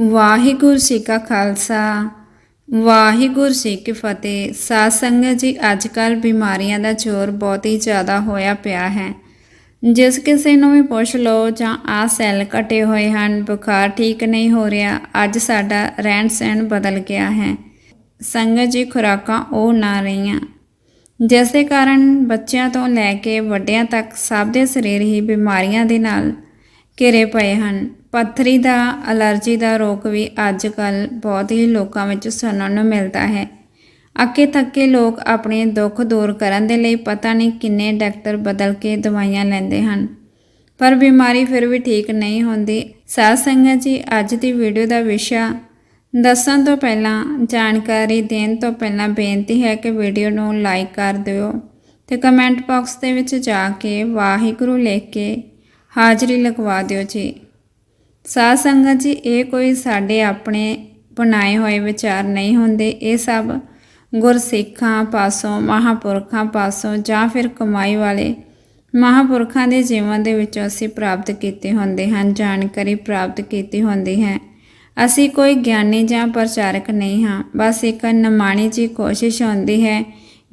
ਵਾਹਿਗੁਰੂ ਜੀ ਕਾ ਖਾਲਸਾ, ਵਾਹਿਗੁਰੂ ਜੀ ਕੀ ਫਤਿਹ। ਸਾਧ ਸੰਗਤ ਜੀ ਅੱਜ ਕੱਲ ਬਿਮਾਰੀਆਂ ਦਾ ਜ਼ੋਰ ਬਹੁਤ ਹੀ ਜ਼ਿਆਦਾ ਹੋਇਆ ਪਿਆ ਹੈ। ਜਿਸ ਕਿਸੇ ਨੂੰ ਵੀ ਪੁੱਛ ਲਓ ਜਾਂ ਆ ਸੈੱਲ ਘਟੇ ਹੋਏ ਹਨ, ਬੁਖਾਰ ਠੀਕ ਨਹੀਂ ਹੋ ਰਿਹਾ, ਅੱਜ ਸਾਡਾ ਰਹਿਣ ਸਹਿਣ ਬਦਲ ਗਿਆ ਹੈ। ਸੰਗਤ ਜੀ, ਖੁਰਾਕਾਂ ਉਹ ਨਾ ਰਹੀਆਂ। ਜਿਸ ਦੇ ਕਾਰਨ ਬੱਚਿਆਂ ਤੋਂ ਲੈ ਕੇ ਵੱਡਿਆਂ ਤੱਕ ਸਭ ਦੇ ਸਰੀਰ ਹੀ ਬਿਮਾਰੀਆਂ ਦੇ ਨਾਲ ਘਿਰੇ ਪਏ ਹਨ। ਪੱਥਰੀ ਦਾ, ਅਲਰਜੀ ਦਾ ਰੋਗ ਵੀ ਅੱਜ ਕੱਲ ਬਹੁਤ ਹੀ ਲੋਕਾਂ ਵਿੱਚ ਸੁਣਨ ਨੂੰ ਮਿਲਦਾ ਹੈ। ਅੱਕੇ ਥੱਕੇ ਲੋਕ ਆਪਣੇ ਦੁੱਖ ਦੂਰ ਕਰਨ ਦੇ ਲਈ ਪਤਾ ਨਹੀਂ ਕਿੰਨੇ ਡਾਕਟਰ ਬਦਲ ਕੇ ਦਵਾਈਆਂ ਲੈਂਦੇ ਹਨ। ਪਰ ਬਿਮਾਰੀ ਫਿਰ ਵੀ ਠੀਕ ਨਹੀਂ ਹੁੰਦੀ। ਸਾਧ ਸੰਗਤ ਜੀ, ਅੱਜ ਦੀ ਵੀਡੀਓ ਦਾ ਵਿਸ਼ਾ ਦੱਸਣ ਤੋਂ ਪਹਿਲਾਂ, ਜਾਣਕਾਰੀ ਦੇਣ ਤੋਂ ਪਹਿਲਾਂ ਬੇਨਤੀ ਹੈ ਕਿ ਵੀਡੀਓ ਨੂੰ ਲਾਈਕ ਕਰ ਦਿਓ ਤੇ ਕਮੈਂਟ ਬਾਕਸ ਦੇ ਵਿੱਚ ਜਾ ਕੇ ਵਾਹਿਗੁਰੂ ਲਿਖ ਕੇ ਹਾਜ਼ਰੀ ਲਗਵਾ ਦਿਓ ਜੀ। ਸਾਧ ਸੰਗਤ ਜੀ, ਇਹ ਕੋਈ ਸਾਡੇ ਆਪਣੇ ਬਣਾਏ ਹੋਏ ਵਿਚਾਰ ਨਹੀਂ ਹੁੰਦੇ। ਇਹ ਸਭ ਗੁਰਸਿੱਖਾਂ ਪਾਸੋਂ, ਮਹਾਪੁਰਖਾਂ ਪਾਸੋਂ ਜਾਂ ਫਿਰ ਕਮਾਈ ਵਾਲੇ ਮਹਾਪੁਰਖਾਂ ਦੇ ਜੀਵਨ ਦੇ ਵਿੱਚੋਂ ਅਸੀਂ ਪ੍ਰਾਪਤ ਕੀਤੇ ਹੁੰਦੇ ਹਨ, ਜਾਣਕਾਰੀ ਪ੍ਰਾਪਤ ਕੀਤੀ ਹੁੰਦੀ ਹੈ। ਅਸੀਂ ਕੋਈ ਗਿਆਨੀ ਜਾਂ ਪ੍ਰਚਾਰਕ ਨਹੀਂ ਹਾਂ। ਬਸ ਇੱਕ ਨਮਾਣੀ ਜੀ ਕੋਸ਼ਿਸ਼ ਹੁੰਦੀ ਹੈ,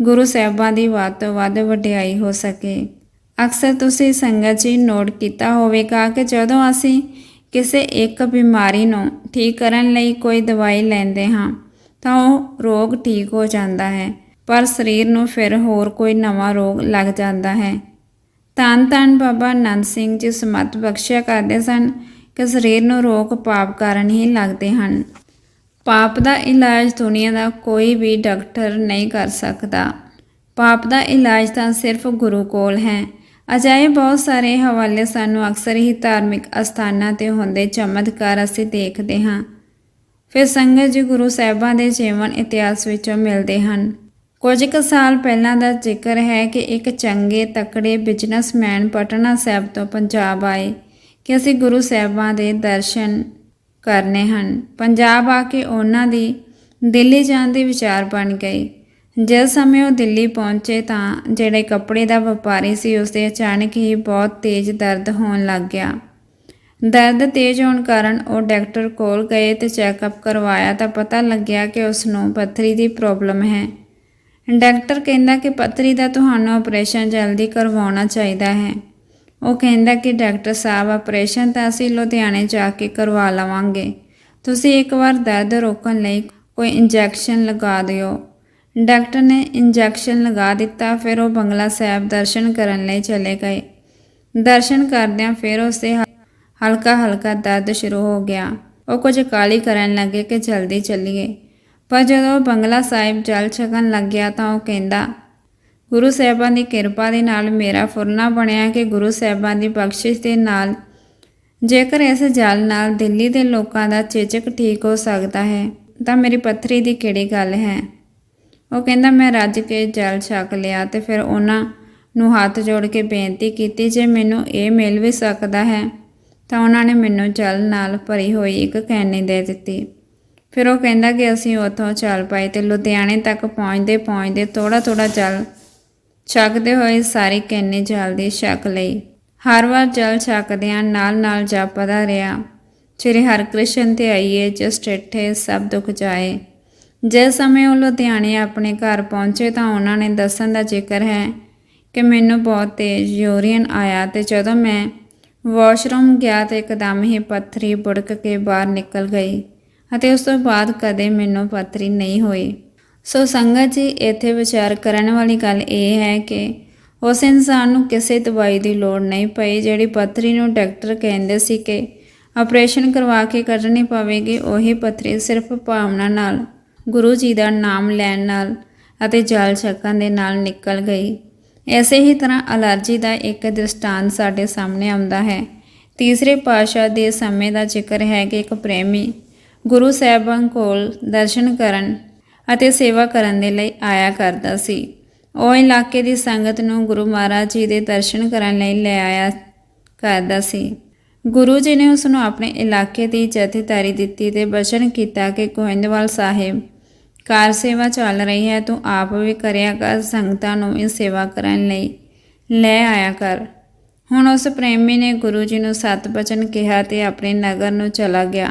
ਗੁਰੂ ਸਾਹਿਬਾਂ ਦੀ ਵੱਧ ਤੋਂ ਵੱਧ ਵਡਿਆਈ ਹੋ ਸਕੇ। ਅਕਸਰ ਤੁਸੀਂ ਸੰਗਤ ਜੀ ਨੋਟ ਕੀਤਾ ਹੋਵੇਗਾ ਕਿ ਜਦੋਂ ਅਸੀਂ ਕਿਸੇ ਇੱਕ ਬਿਮਾਰੀ ਨੂੰ ਠੀਕ ਕਰਨ ਲਈ ਕੋਈ ਦਵਾਈ ਲੈਂਦੇ ਹਾਂ, ਤਾਂ ਉਹ ਰੋਗ ਠੀਕ ਹੋ ਜਾਂਦਾ ਹੈ, ਪਰ ਸਰੀਰ ਨੂੰ ਫਿਰ ਹੋਰ ਕੋਈ ਨਵਾਂ ਰੋਗ ਲੱਗ ਜਾਂਦਾ ਹੈ। ਧੰਨ ਧੰਨ ਬਾਬਾ ਆਨੰਦ ਸਿੰਘ ਜੀ ਸਮਤ ਬਖਸ਼ਿਆ ਕਰਦੇ ਸਨ ਕਿ ਸਰੀਰ ਨੂੰ ਰੋਗ ਪਾਪ ਕਾਰਨ ਹੀ ਲੱਗਦੇ ਹਨ। ਪਾਪ ਦਾ ਇਲਾਜ ਦੁਨੀਆ ਦਾ ਕੋਈ ਵੀ ਡਾਕਟਰ ਨਹੀਂ ਕਰ ਸਕਦਾ। ਪਾਪ ਦਾ ਇਲਾਜ ਤਾਂ ਸਿਰਫ ਗੁਰੂ ਕੋਲ ਹੈ। ਅਜਾਏ ਬਹੁਤ ਸਾਰੇ ਹਵਾਲੇ ਸਾਨੂੰ ਅਕਸਰ ਹੀ ਧਾਰਮਿਕ ਅਸਥਾਨਾਂ ਤੇ ਹੁੰਦੇ ਚਮਤਕਾਰ ਅਸੀਂ ਦੇਖਦੇ ਹਾਂ। ਫਿਰ ਸੰਗਤ ਜੀ ਗੁਰੂ ਸਾਹਿਬਾਂ ਦੇ ਜੀਵਨ ਇਤਿਹਾਸ ਵਿੱਚੋਂ ਮਿਲਦੇ ਹਨ। ਕੁਝ ਕੁ ਸਾਲ ਪਹਿਲਾਂ ਦਾ ਜ਼ਿਕਰ ਹੈ ਕਿ ਇੱਕ ਚੰਗੇ, ਤਕੜੇ ਬਿਜ਼ਨਸਮੈਨ ਪਟਨਾ ਸਾਹਿਬ ਤੋਂ ਪੰਜਾਬ ਆਏ ਕਿ ਅਸੀਂ ਗੁਰੂ ਸਾਹਿਬਾਂ ਦੇ ਦਰਸ਼ਨ ਕਰਨੇ ਹਨ। ਪੰਜਾਬ ਆ ਕੇ ਉਹਨਾਂ ਦੀ ਦਿੱਲੀ ਜਾਣ ਦੇ ਵਿਚਾਰ ਬਣ ਗਏ। ਜਿਸ ਸਮੇਂ ਉਹ ਦਿੱਲੀ ਪਹੁੰਚੇ ਤਾਂ ਜਿਹੜੇ ਕੱਪੜੇ ਦਾ ਵਪਾਰੀ ਸੀ ਉਸ ਦੇ ਅਚਾਨਕ ਹੀ ਬਹੁਤ ਤੇਜ਼ ਦਰਦ ਹੋਣ ਲੱਗ ਗਿਆ। ਦਰਦ ਤੇਜ਼ ਹੋਣ ਕਾਰਨ ਉਹ ਡਾਕਟਰ ਕੋਲ ਗਏ ਤੇ ਚੈੱਕਅਪ ਕਰਵਾਇਆ ਤਾਂ ਪਤਾ ਲੱਗਿਆ ਕਿ ਉਸ ਨੂੰ ਪੱਥਰੀ ਦੀ ਪ੍ਰੋਬਲਮ ਹੈ। ਡਾਕਟਰ ਕਹਿੰਦਾ ਕਿ ਪੱਥਰੀ ਦਾ ਤੁਹਾਨੂੰ ਆਪਰੇਸ਼ਨ ਜਲਦੀ ਕਰਵਾਉਣਾ ਚਾਹੀਦਾ ਹੈ। ਉਹ ਕਹਿੰਦਾ ਕਿ ਡਾਕਟਰ ਸਾਹਿਬ, ਆਪਰੇਸ਼ਨ ਤਾਂ ਅਸੀਂ ਲੁਧਿਆਣੇ ਜਾ ਕੇ ਕਰਵਾ ਲਵਾਂਗੇ। ਤੁਸੀਂ ਇੱਕ ਵਾਰ ਦਰਦ ਰੋਕਣ ਲਈ ਕੋਈ ਇੰਜੈਕਸ਼ਨ ਲਗਾ ਦਿਓ। ਡਾਕਟਰ ਨੇ ਇੰਜੈਕਸ਼ਨ ਲਗਾ ਦਿੱਤਾ, ਫਿਰ ਉਹ ਬੰਗਲਾ ਸਾਹਿਬ ਦਰਸ਼ਨ ਕਰਨ ਲਈ ਚਲੇ ਗਏ। ਦਰਸ਼ਨ ਕਰਦਿਆਂ ਫਿਰ ਉਸੇ ਹਲਕਾ ਹਲਕਾ ਦਰਦ ਸ਼ੁਰੂ ਹੋ ਗਿਆ। ਉਹ ਕੁਝ ਕਾਲੀ ਕਰਨ ਲੱਗੇ ਕਿ ਜਲਦੀ ਚੱਲੀਏ। ਪਰ ਜਦੋਂ ਬੰਗਲਾ ਸਾਹਿਬ ਜਲ ਛਕਣ ਲੱਗਿਆ ਤਾਂ ਉਹ ਕਹਿੰਦਾ, ਗੁਰੂ ਸਾਹਿਬਾਂ ਦੀ ਕਿਰਪਾ ਦੇ ਨਾਲ ਮੇਰਾ ਫੁਰਨਾ ਬਣਿਆ ਕਿ ਗੁਰੂ ਸਾਹਿਬਾਂ ਦੀ ਬਖਸ਼ਿਸ਼ ਦੇ ਨਾਲ ਜੇਕਰ ਇਸ ਜਲ ਨਾਲ ਦਿੱਲੀ ਦੇ ਲੋਕਾਂ ਦਾ ਚੇਚਕ ਠੀਕ ਹੋ ਸਕਦਾ ਹੈ, ਤਾਂ ਮੇਰੀ ਪੱਥਰੀ ਦੀ ਕਿਹੜੀ ਗੱਲ ਹੈ? ਉਹ ਕਹਿੰਦਾ, ਮੈਂ ਰੱਜ ਕੇ ਜਲ ਛਕ ਲਿਆ ਤੇ ਫਿਰ ਉਹਨਾਂ ਨੂੰ ਹੱਥ ਜੋੜ ਕੇ ਬੇਨਤੀ ਕੀਤੀ, ਜੇ ਮੈਨੂੰ ਇਹ ਮਿਲ ਵੀ ਸਕਦਾ ਹੈ, ਤਾਂ ਉਹਨਾਂ ਨੇ ਮੈਨੂੰ ਜਲ ਨਾਲ ਭਰੀ ਹੋਈ ਇੱਕ ਕੈਨੀ ਦੇ ਦਿੱਤੀ। ਫਿਰ ਉਹ ਕਹਿੰਦਾ ਕਿ ਅਸੀਂ ਉੱਥੋਂ ਚੱਲ ਪਏ ਤੇ ਲੁਧਿਆਣੇ ਤੱਕ ਪਹੁੰਚਦੇ ਪਹੁੰਚਦੇ ਥੋੜਾ ਥੋੜਾ ਜਲ ਛਕਦੇ ਹੋਏ ਸਾਰੀ ਕੈਨੀ ਜਲ ਦੀ ਛਕ ਲਈ। ਹਰ ਵਾਰ ਜਲ ਛਕਦਿਆਂ ਨਾਲ ਨਾਲ ਜਪਦਾ ਰਿਹਾ, ਸ੍ਰੀ ਹਰਿਕ੍ਰਿਸ਼ਨ ਤੇ ਆਈਏ ਜਿਸ ਟਿੱਠੇ ਸਭ ਦੁੱਖ ਜਾਏ। ਜਿਸ ਸਮੇਂ ਉਹ ਲੁਧਿਆਣੇ ਆਪਣੇ ਘਰ ਪਹੁੰਚੇ ਤਾਂ ਉਹਨਾਂ ਨੇ ਦੱਸਣ ਦਾ ਜ਼ਿਕਰ ਹੈ ਕਿ ਮੈਨੂੰ ਬਹੁਤ ਤੇਜ਼ ਯੂਰੀਨ ਆਇਆ ਤੇ ਜਦੋਂ ਮੈਂ ਵਾਸ਼ਰੂਮ ਗਿਆ ਤੇ ਇੱਕਦਮ ਹੀ ਪੱਥਰੀ ਬੁੜਕ ਕੇ ਬਾਹਰ ਨਿਕਲ ਗਈ ਅਤੇ ਉਸ ਤੋਂ ਬਾਅਦ ਕਦੇ ਮੈਨੂੰ ਪੱਥਰੀ ਨਹੀਂ ਹੋਈ। ਸੋ ਸੰਗਤ ਜੀ, ਇੱਥੇ ਵਿਚਾਰ ਕਰਨ ਵਾਲੀ ਗੱਲ ਇਹ ਹੈ ਕਿ ਉਸ ਇਨਸਾਨ ਨੂੰ ਕਿਸੇ ਦਵਾਈ ਦੀ ਲੋੜ ਨਹੀਂ ਪਈ, ਜਿਹੜੀ ਪੱਥਰੀ ਨੂੰ ਡਾਕਟਰ ਕਹਿੰਦੇ ਸੀ ਕਿ ਆਪਰੇਸ਼ਨ ਕਰਵਾ ਕੇ ਕੱਢਣੀ ਪਵੇਗੀ, ਉਹੀ ਪੱਥਰੀ ਸਿਰਫ ਭਾਵਨਾ ਨਾਲ ਗੁਰੂ ਜੀ ਦਾ ਨਾਮ ਲੈਣ ਨਾਲ ਅਤੇ ਜਲ ਛਕਣ ਦੇ ਨਾਲ ਨਿਕਲ ਗਈ। ਐਸੇ ਹੀ ਤਰ੍ਹਾਂ ਅਲਰਜੀ ਦਾ ਇੱਕ ਦ੍ਰਿਸ਼ਟਾਂਤ ਸਾਡੇ ਸਾਹਮਣੇ ਆਉਂਦਾ ਹੈ। ਤੀਸਰੇ ਪਾਸ਼ਾ ਦੇ ਸਮੇਂ ਦਾ ਜ਼ਿਕਰ ਹੈ ਕਿ ਇੱਕ ਪ੍ਰੇਮੀ ਗੁਰੂ ਸਾਹਿਬਾਂ ਕੋਲ ਦਰਸ਼ਨ ਕਰਨ ਅਤੇ ਸੇਵਾ ਕਰਨ ਦੇ ਲਈ ਆਇਆ ਕਰਦਾ ਸੀ। ਉਹ ਇਲਾਕੇ ਦੀ ਸੰਗਤ ਨੂੰ ਗੁਰੂ ਮਹਾਰਾਜ ਜੀ ਦੇ ਦਰਸ਼ਨ ਕਰਨ ਲਈ ਲੈ ਆਇਆ ਕਰਦਾ ਸੀ। ਗੁਰੂ ਜੀ ਨੇ ਉਸ ਨੂੰ ਆਪਣੇ ਇਲਾਕੇ ਦੀ ਜਥੇਦਾਰੀ ਦਿੱਤੀ ਤੇ ਬਚਨ ਕੀਤਾ ਕਿ ਗੋਇੰਦਵਾਲ ਸਾਹਿਬ, ਕਾਰ ਸੇਵਾ ਚੱਲ ਰਹੀ ਹੈ, ਤੂੰ ਆਪ ਵੀ ਕਰਿਆ ਕਰ, ਸੰਗਤਾਂ ਨੂੰ ਵੀ ਸੇਵਾ ਕਰਨ ਲਈ ਲੈ ਆਇਆ ਕਰ। ਹੁਣ ਉਸ ਪ੍ਰੇਮੀ ਨੇ ਗੁਰੂ ਜੀ ਨੂੰ ਸਤ ਬਚਨ ਕਿਹਾ ਤੇ ਆਪਣੇ ਨਗਰ ਨੂੰ ਚਲਾ ਗਿਆ।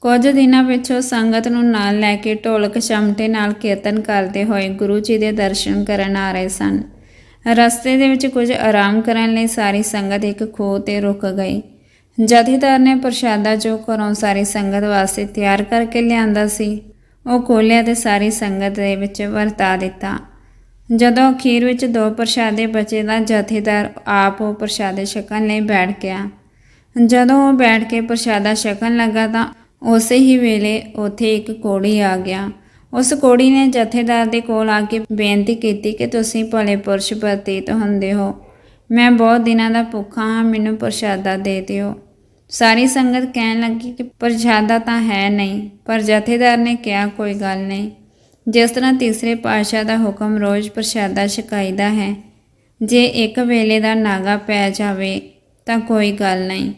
ਕੁਝ ਦਿਨਾਂ ਪਿੱਛੋਂ ਸੰਗਤ ਨੂੰ ਨਾਲ ਲੈ ਕੇ ਢੋਲਕ, ਚਮਟੇ ਨਾਲ ਕੀਰਤਨ ਕਰਦੇ ਹੋਏ ਗੁਰੂ ਜੀ ਦੇ ਦਰਸ਼ਨ ਕਰਨ ਆ ਰਹੇ ਸਨ। ਰਸਤੇ ਦੇ ਵਿੱਚ ਕੁਝ ਆਰਾਮ ਕਰਨ ਲਈ ਸਾਰੀ ਸੰਗਤ ਇੱਕ ਖੋਹ ਤੇ ਰੁਕ ਗਈ। ਜਥੇਦਾਰ ਨੇ ਪ੍ਰਸ਼ਾਦਾ ਜੋ ਘਰੋਂ ਸਾਰੀ ਸੰਗਤ ਵਾਸਤੇ ਤਿਆਰ ਕਰਕੇ ਲਿਆਂਦਾ ਸੀ। ਉਹ ਖੋਲ੍ਹਿਆ ਤੇ ਸਾਰੀ ਸੰਗਤ ਦੇ ਵਿੱਚ ਵਰਤਾ ਦਿੱਤਾ। ਜਦੋਂ ਅਖੀਰ ਵਿੱਚ ਦੋ ਪ੍ਰਸ਼ਾਦੇ ਬਚੇ ਤਾਂ ਜਥੇਦਾਰ ਆਪ ਉਹ ਪ੍ਰਸ਼ਾਦੇ ਛਕਣ ਲਈ ਬੈਠ ਗਿਆ। ਜਦੋਂ ਉਹ ਬੈਠ ਕੇ ਪ੍ਰਸ਼ਾਦਾ ਛਕਣ ਲੱਗਾ ਤਾਂ ਉਸੇ ਹੀ ਵੇਲੇ ਉੱਥੇ ਇੱਕ ਕੋੜੀ ਆ ਗਿਆ। ਉਸ ਕੋੜੀ ਨੇ ਜਥੇਦਾਰ ਦੇ ਕੋਲ ਆ ਕੇ ਬੇਨਤੀ ਕੀਤੀ ਕਿ ਤੁਸੀਂ ਭਲੇ ਪੁਰਸ਼ ਪ੍ਰਤੀਤ ਹੁੰਦੇ ਹੋ। ਮੈਂ ਬਹੁਤ ਦਿਨਾਂ ਦਾ ਭੁੱਖਾ ਹਾਂ, ਮੈਨੂੰ ਪ੍ਰਸ਼ਾਦਾ ਦੇ ਦਿਓ। ਸਾਰੀ ਸੰਗਤ ਕਹਿਣ ਲੱਗੀ ਕਿ ਪ੍ਰਸ਼ਾਦਾ ਤਾਂ ਹੈ ਨਹੀਂ, ਪਰ ਜਥੇਦਾਰ ਨੇ ਕਿਹਾ, ਕੋਈ ਗੱਲ ਨਹੀਂ। ਜਿਸ ਤਰ੍ਹਾਂ ਤੀਸਰੇ ਪਾਤਸ਼ਾਹ ਦਾ ਹੁਕਮ ਰੋਜ਼ ਪ੍ਰਸ਼ਾਦਾ ਛਕਾਈਦਾ ਹੈ, ਜੇ ਇੱਕ ਵੇਲੇ ਦਾ ਨਾਗਾ ਪੈ ਜਾਵੇ, ਤਾਂ ਕੋਈ ਗੱਲ ਨਹੀਂ।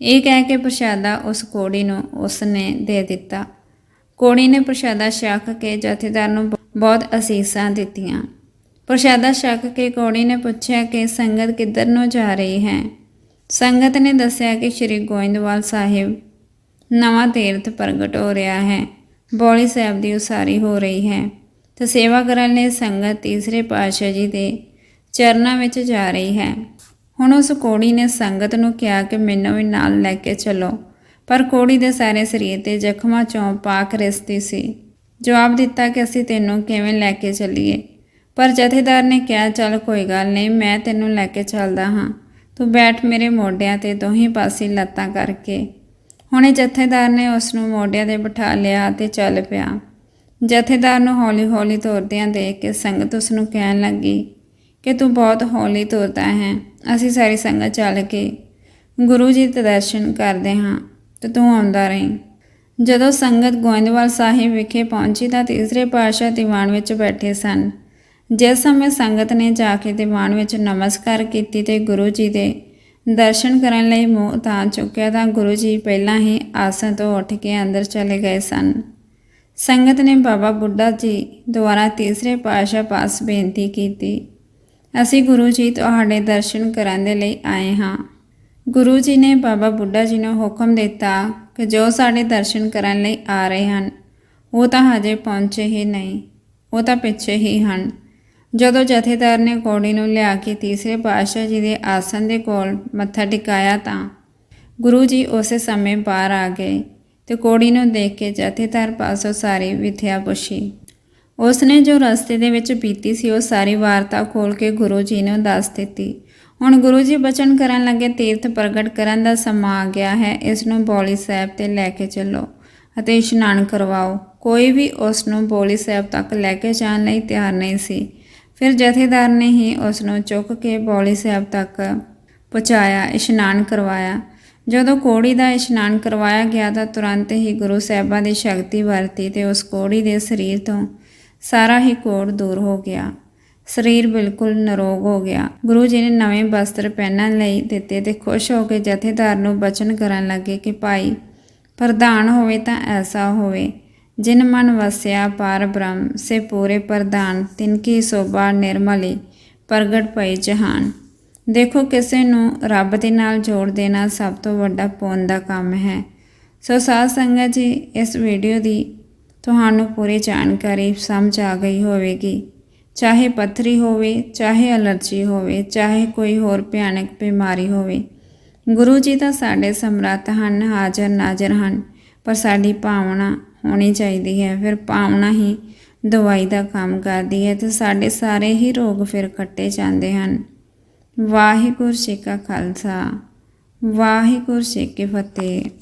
ਇਹ ਕਹਿ ਕੇ ਪ੍ਰਸ਼ਾਦਾ ਉਸ ਕੋੜੀ ਨੂੰ ਉਸ ਨੇ ਦੇ ਦਿੱਤਾ। ਕੋੜੀ ਨੇ ਪ੍ਰਸ਼ਾਦਾ ਛਕ ਕੇ ਜਥੇਦਾਰ ਨੂੰ ਬਹੁਤ ਅਸੀਸਾਂ ਦਿੱਤੀਆਂ। ਪ੍ਰਸ਼ਾਦਾ ਛਕ ਕੇ ਕੋੜੀ ਨੇ ਪੁੱਛਿਆ ਕਿ ਸੰਗਤ ਕਿੱਧਰ ਨੂੰ ਜਾ ਰਹੀ ਹੈ? ਸੰਗਤ ਨੇ ਦੱਸਿਆ ਕਿ ਸ੍ਰੀ ਗੋਇੰਦਵਾਲ ਸਾਹਿਬ ਨਵਾਂ ਤੀਰਥ ਪ੍ਰਗਟ ਹੋ ਰਿਹਾ ਹੈ। ਬੋਲੀ ਸਾਹਿਬ ਦੀ ਉਸਾਰੀ ਹੋ ਰਹੀ ਹੈ। ਤੇ ਸੇਵਾ ਕਰਨ ਲਈ ਸੰਗਤ ਤੀਸਰੇ ਪਾਤਸ਼ਾਹ ਜੀ ਦੇ ਚਰਨਾਂ ਵਿੱਚ ਜਾ ਰਹੀ ਹੈ। ਹੁਣ ਉਸ ਕੋੜੀ ਨੇ ਸੰਗਤ ਨੂੰ ਕਿਹਾ ਕਿ ਮੈਨੂੰ ਵੀ ਨਾਲ ਲੈ ਕੇ ਚੱਲੋ। ਪਰ ਕੋੜੀ ਦੇ ਸਾਰੇ ਸਰੀਰ ਤੇ ਜ਼ਖਮਾਂ ਚੋਂ ਪਾਕ ਰਿਸਤੀ ਸੀ। ਜਵਾਬ ਦਿੱਤਾ ਕਿ ਅਸੀਂ ਤੈਨੂੰ ਕਿਵੇਂ ਲੈ ਕੇ ਚੱਲੀਏ? ਪਰ ਜਥੇਦਾਰ ਨੇ ਕਿਹਾ, ਚੱਲ ਕੋਈ ਗੱਲ ਨਹੀਂ, ਮੈਂ ਤੈਨੂੰ ਲੈ ਕੇ ਚੱਲਦਾ ਹਾਂ। ਤੂੰ ਬੈਠ ਮੇਰੇ ਮੋਢਿਆਂ ਤੇ ਦੋਹੀਂ ਪਾਸੇ ਲੱਤਾਂ ਕਰਕੇ ਹੁਣੇ ਜਥੇਦਾਰ ਨੇ ਉਸ ਨੂੰ ਮੋਢਿਆਂ ਤੇ ਬਿਠਾ ਲਿਆ ਤੇ ਚੱਲ ਪਿਆ। ਜਥੇਦਾਰ ਨੂੰ ਹੌਲੀ-ਹੌਲੀ ਤੁਰਦਿਆਂ ਦੇਖ ਕੇ ਸੰਗਤ ਉਸ ਨੂੰ ਕਹਿਣ ਲੱਗੀ, ਕਿ ਤੂੰ ਬਹੁਤ ਹੌਲੀ ਤੁਰਦਾ ਹੈ। ਅਸੀਂ ਸਾਰੀ ਸੰਗਤ ਚੱਲ ਕੇ ਗੁਰੂ ਜੀ ਦੇ ਦਰਸ਼ਨ ਕਰਦੇ ਹਾਂ। ਤੇ ਤੂੰ ਆਉਂਦਾ ਰਹੀਂ। ਜਦੋਂ ਸੰਗਤ ਗੋਇੰਦਵਾਲ ਸਾਹਿਬ ਵਿਖੇ ਪਹੁੰਚੀ ਤਾਂ ਤੀਸਰੇ ਪਾਤਸ਼ਾਹ ਦੀਵਾਨ ਵਿੱਚ ਬੈਠੇ ਸਨ। ਜਿਸ ਸਮੇਂ ਸੰਗਤ ਨੇ ਜਾ ਕੇ ਦੀਵਾਨ ਵਿੱਚ ਨਮਸਕਾਰ ਕੀਤੀ ਤੇ ਗੁਰੂ ਜੀ ਦੇ ਦਰਸ਼ਨ ਕਰਨ ਲਈ ਮੂੰਹ ਤਾਂ ਚੁੱਕਿਆ ਤਾਂ ਗੁਰੂ ਜੀ ਪਹਿਲਾਂ ਹੀ ਆਸਣ ਤੋਂ ਉੱਠ ਕੇ ਅੰਦਰ ਚਲੇ ਗਏ ਸਨ। ਸੰਗਤ ਨੇ ਬਾਬਾ ਬੁੱਢਾ ਜੀ ਦੁਆਰਾ ਤੀਸਰੇ ਪਾਤਸ਼ਾਹ ਪਾਸ ਬੇਨਤੀ ਕੀਤੀ, ਅਸੀਂ ਗੁਰੂ ਜੀ ਤੁਹਾਡੇ ਦਰਸ਼ਨ ਕਰਨ ਦੇ ਲਈ ਆਏ ਹਾਂ। ਗੁਰੂ ਜੀ ਨੇ ਬਾਬਾ ਬੁੱਢਾ ਜੀ ਨੂੰ ਹੁਕਮ ਦਿੱਤਾ ਕਿ ਜੋ ਸਾਡੇ ਦਰਸ਼ਨ ਕਰਨ ਲਈ ਆ ਰਹੇ ਹਨ, ਉਹ ਤਾਂ ਹਜੇ ਪਹੁੰਚੇ ਹੀ ਨਹੀਂ, ਉਹ ਤਾਂ ਪਿੱਛੇ ਹੀ ਹਨ। ਜਦੋਂ ਜਥੇਦਾਰ ਨੇ ਕੋੜੀ ਨੂੰ ਲਿਆ ਕੇ ਤੀਸਰੇ ਪਾਤਸ਼ਾਹ ਜੀ ਦੇ ਆਸਨ ਦੇ ਕੋਲ ਮੱਥਾ ਟਿਕਾਇਆ ਤਾਂ ਗੁਰੂ ਜੀ ਉਸੇ ਸਮੇਂ ਬਾਹਰ ਆ ਗਏ ਤੇ ਕੋੜੀ ਨੂੰ ਦੇਖ ਕੇ ਜਥੇਦਾਰ ਪਾਸੋਂ ਸਾਰੀ ਵਿਥਿਆ ਪੁੱਛੀ। ਉਸ ਨੇ ਜੋ ਰਸਤੇ ਦੇ ਵਿੱਚ ਬੀਤੀ ਸੀ, ਉਹ ਸਾਰੀ ਵਾਰਤਾ ਖੋਲ ਕੇ ਗੁਰੂ ਜੀ ਨੂੰ ਦੱਸ ਦਿੱਤੀ। ਹੁਣ ਗੁਰੂ ਜੀ ਬਚਨ ਕਰਨ ਲੱਗੇ ਤੀਰਥ ਪ੍ਰਗਟ ਕਰਨ ਦਾ ਸਮਾਂ ਆ ਗਿਆ ਹੈ। ਇਸ ਨੂੰ ਬੋਲੀ ਸਾਹਿਬ ਤੇ ਲੈ ਕੇ ਚੱਲੋ ਅਤੇ ਇਸ਼ਨਾਨ ਕਰਵਾਓ। ਕੋਈ ਵੀ ਉਸ ਨੂੰ ਬੋਲੀ ਸਾਹਿਬ ਤੱਕ ਲੈ ਕੇ ਜਾਣ ਲਈ ਤਿਆਰ ਨਹੀਂ ਸੀ। ਫਿਰ ਜਥੇਦਾਰ ਨੇ ਹੀ ਉਸ ਨੂੰ ਚੁੱਕ ਕੇ ਬੋਲੀ ਸਾਹਿਬ ਤੱਕ ਪਹੁੰਚਾਇਆ, ਇਸ਼ਨਾਨ ਕਰਵਾਇਆ। ਜਦੋਂ ਕੋੜੀ ਦਾ ਇਸ਼ਨਾਨ ਕਰਵਾਇਆ ਗਿਆ ਤਾਂ ਤੁਰੰਤ ਹੀ ਗੁਰੂ ਸਾਹਿਬਾਂ ਦੀ ਸ਼ਕਤੀ ਵਰਤੀ ਤੇ ਉਸ ਕੋੜੀ ਦੇ ਸਰੀਰ ਤੋਂ ਸਾਰਾ ਹੀ ਕੋੜ ਦੂਰ ਹੋ ਗਿਆ। ਸਰੀਰ ਬਿਲਕੁਲ ਨਰੋਗ ਹੋ ਗਿਆ। ਗੁਰੂ ਜੀ ਨੇ ਨਵੇਂ ਵਸਤਰ ਪਹਿਨਣ ਲਈ ਦਿੱਤੇ ਤੇ ਖੁਸ਼ ਹੋ ਕੇ ਜਥੇਦਾਰ ਨੂੰ ਬਚਨ ਕਰਨ ਲੱਗੇ ਕਿ ਭਾਈ, ਪ੍ਰਧਾਨ ਹੋਵੇ ਤਾਂ ਐਸਾ ਹੋਵੇ। ਜਿਨ ਮਨ ਵਸਿਆ ਪਾਰ ਬ੍ਰਹਮ, ਸੇ ਪੂਰੇ ਪ੍ਰਧਾਨ, ਤਿਨ ਕੀ ਸੋਭਾ ਨਿਰਮਲੀ, ਪ੍ਰਗਟ ਪਈ ਜਹਾਨ। ਦੇਖੋ ਕਿਸੇ ਨੂੰ ਰੱਬ ਦੇ ਨਾਲ ਜੋੜ ਦੇਣਾ ਸਭ ਤੋਂ ਵੱਡਾ ਪੁੰਨ ਦਾ ਕੰਮ ਹੈ। ਸੋ ਸਾਧ ਸੰਗਤ ਜੀ, ਇਸ ਵੀਡੀਓ ਦੀ ਤੁਹਾਨੂੰ ਪੂਰੀ ਜਾਣਕਾਰੀ ਸਮਝ ਆ ਗਈ ਹੋਵੇਗੀ। ਚਾਹੇ ਪੱਥਰੀ ਹੋਵੇ, ਚਾਹੇ ਅਲਰਜੀ ਹੋਵੇ, ਚਾਹੇ ਕੋਈ ਹੋਰ ਭਿਆਨਕ ਬਿਮਾਰੀ ਹੋਵੇ। ਗੁਰੂ ਜੀ ਤਾਂ ਸਾਡੇ ਸਮਰੱਥ ਹਨ, ਹਾਜ਼ਰ ਨਾਜ਼ਰ ਹਨ, ਪਰ ਸਾਡੀ ਭਾਵਨਾ ਹੋਣੀ ਚਾਹੀਦੀ ਹੈ। ਫਿਰ ਭਾਵਨਾ ਹੀ ਦਵਾਈ ਦਾ ਕੰਮ ਕਰਦੀ ਹੈ ਤੇ ਸਾਡੇ ਸਾਰੇ ਹੀ ਰੋਗ ਫਿਰ ਕੱਟੇ ਜਾਂਦੇ ਹਨ। ਵਾਹਿਗੁਰੂ ਜੀ ਕਾ ਖਾਲਸਾ, ਵਾਹਿਗੁਰੂ ਜੀ ਕੀ ਫਤਿਹ।